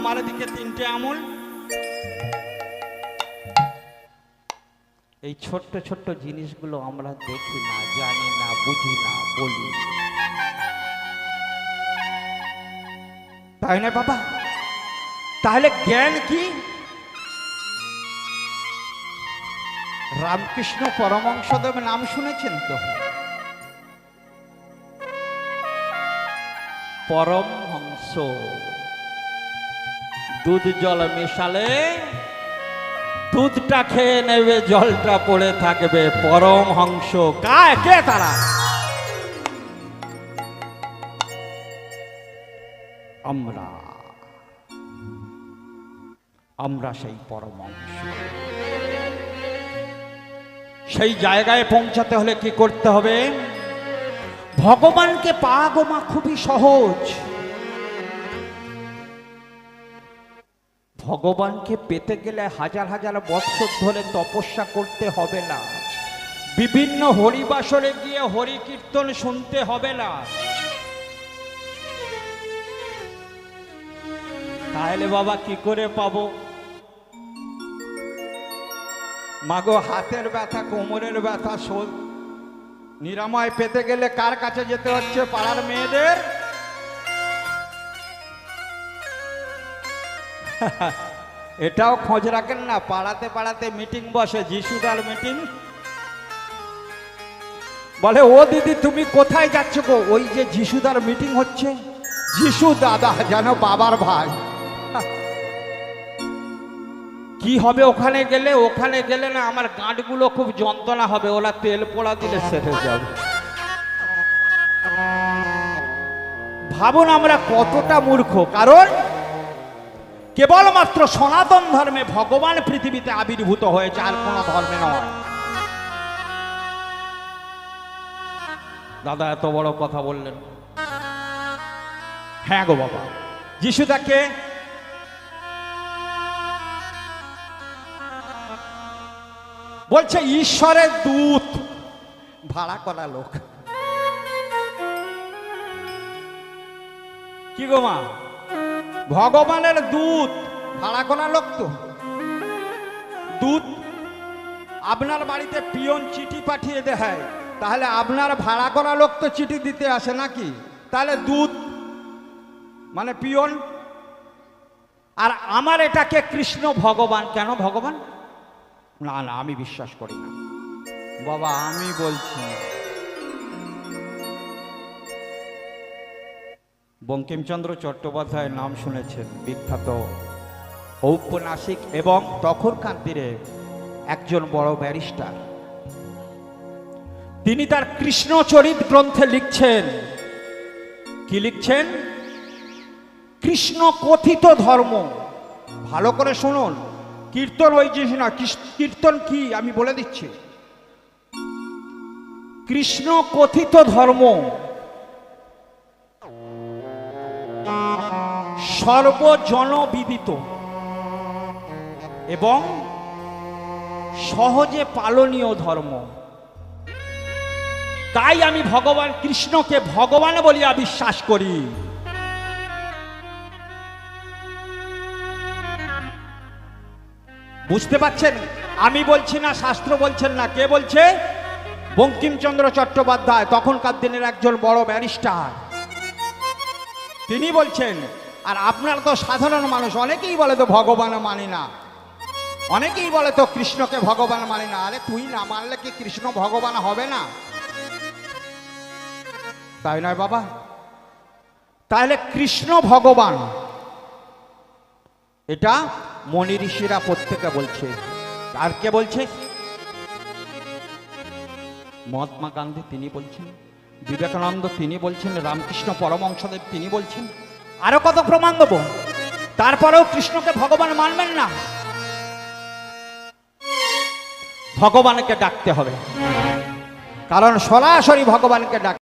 আমার দিকে তিনটে আঙুল। এই ছোট্ট ছোট্ট জিনিসগুলো আমরা দেখি না জানি না বুঝি না বলি। তাই না বাবা? তাহলে জ্ঞান কি? রামকৃষ্ণ পরমংসদেব নাম শুনেছেন তো? পরম হংস দুধ জল মেশালে দুধটা খেয়ে নেবে, জলটা পড়ে থাকবে। পরম হংস কায় কে তারা? আমরা। আমরা সেই পরম সেই জায়গায় পৌঁছাতে হলে কি করতে হবে? ভগবানকে পা গোমা খুবই সহজ। ভগবানকে পেতে গেলে হাজার হাজার বৎসর ধরে তপস্যা করতে হবে না। বিভিন্ন হরিবাসরে গিয়ে হরি কীর্তন শুনতে হবে না। তাহলে বাবা কি করে পাবো? মাগো, হাতের ব্যথা, কোমরের ব্যথা, শোল নিরাময় পেতে গেলে কার কাছে যেতে হচ্ছে? পাড়ার মেয়েদের? এটাও খোঁজ রাখেন না, পাড়াতে পাড়াতে মিটিং বসে, যিশুদার মিটিং। বলে, ও দিদি, তুমি কোথায় যাচ্ছ গো? ওই যে যিশুদার মিটিং হচ্ছে। যিশু দাদা, যেন বাবার ভাই। কি হবে ওখানে গেলে? ওখানে গেলে না আমার গাঁটগুলো খুব যন্ত্রণা হবে। ওরা তেল পোড়া দিলে সেরে যাবে। ভাবুন আমরা কতটা মূর্খ। কারণ কেবলমাত্র সনাতন ধর্মে ভগবান পৃথিবীতে আবির্ভূত হয়েছে, আর কোন ধর্মে নয়। দাদা, এত বড় কথা বললেন। হ্যাঁ গো বাবা, যিশু তাকে বলছে, ঈশ্বরের দূত, ভাড়া করা লোক। কি গো মা? ভগবানের দুধ ভাড়া করা লোক তো। দুধ আপনার বাড়িতে পিয়ন চিঠি পাঠিয়ে দেয় তাহলে আপনার ভাড়া করা লোক তো চিঠি দিতে আসে নাকি? তাহলে দুধ মানে পিয়ন, আর আমার এটাকে কৃষ্ণ ভগবান, কেন ভগবান? না না, আমি বিশ্বাস করি না। বাবা, আমি বলছি না। বঙ্কিমচন্দ্র চট্টোপাধ্যায়ের নাম শুনেছেন বিখ্যাত ঔপন্যাসিক এবং তখনকার দিনে একজন বড় ব্যারিস্টার। তিনি তার কৃষ্ণচরিত গ্রন্থে লিখছেন, কি লিখছেন? কৃষ্ণ কথিত ধর্ম। ভালো করে শুনুন, কীর্তন ওই জিনিস না কীর্তন কি? আমি বলে দিচ্ছি। কৃষ্ণ কথিত ধর্ম। সর্বজনবিদিত এবং সহজে পালনীয় ধর্ম। তাই আমি ভগবান কৃষ্ণকে ভগবান বলিয়া বিশ্বাস করি। বুঝতে পাচ্ছেন আমি বলছি না, শাস্ত্র বলছেন না, কে বলছে? বঙ্কিমচন্দ্র চট্টোপাধ্যায়, তখনকার দিনের একজন বড় ব্যারিস্টার। তিনি বলছেন আর আপনার তো সাধারণ মানুষ, অনেকেই বলে তো ভগবান মানি না। অনেকেই বলে তো কৃষ্ণকে ভগবান মানি না। আরে তুই না মানলে কি কৃষ্ণ ভগবান হবে না? তাই নয় বাবা। তাহলে কৃষ্ণ ভগবান, এটা মনি ঋষিরা প্রত্যেকে বলছে। আর কে বলছে? মহাত্মা গান্ধী তিনি বলছেন, বিবেকানন্দ তিনি বলছেন, রামকৃষ্ণ পরমংসদেব তিনি বলছেন। আরও কত প্রমাণ দেবো? তারপরেও কৃষ্ণকে ভগবান মানবেন না। ভগবানকে ডাকতে হবে। কারণ সরাসরি ভগবানকে ডাক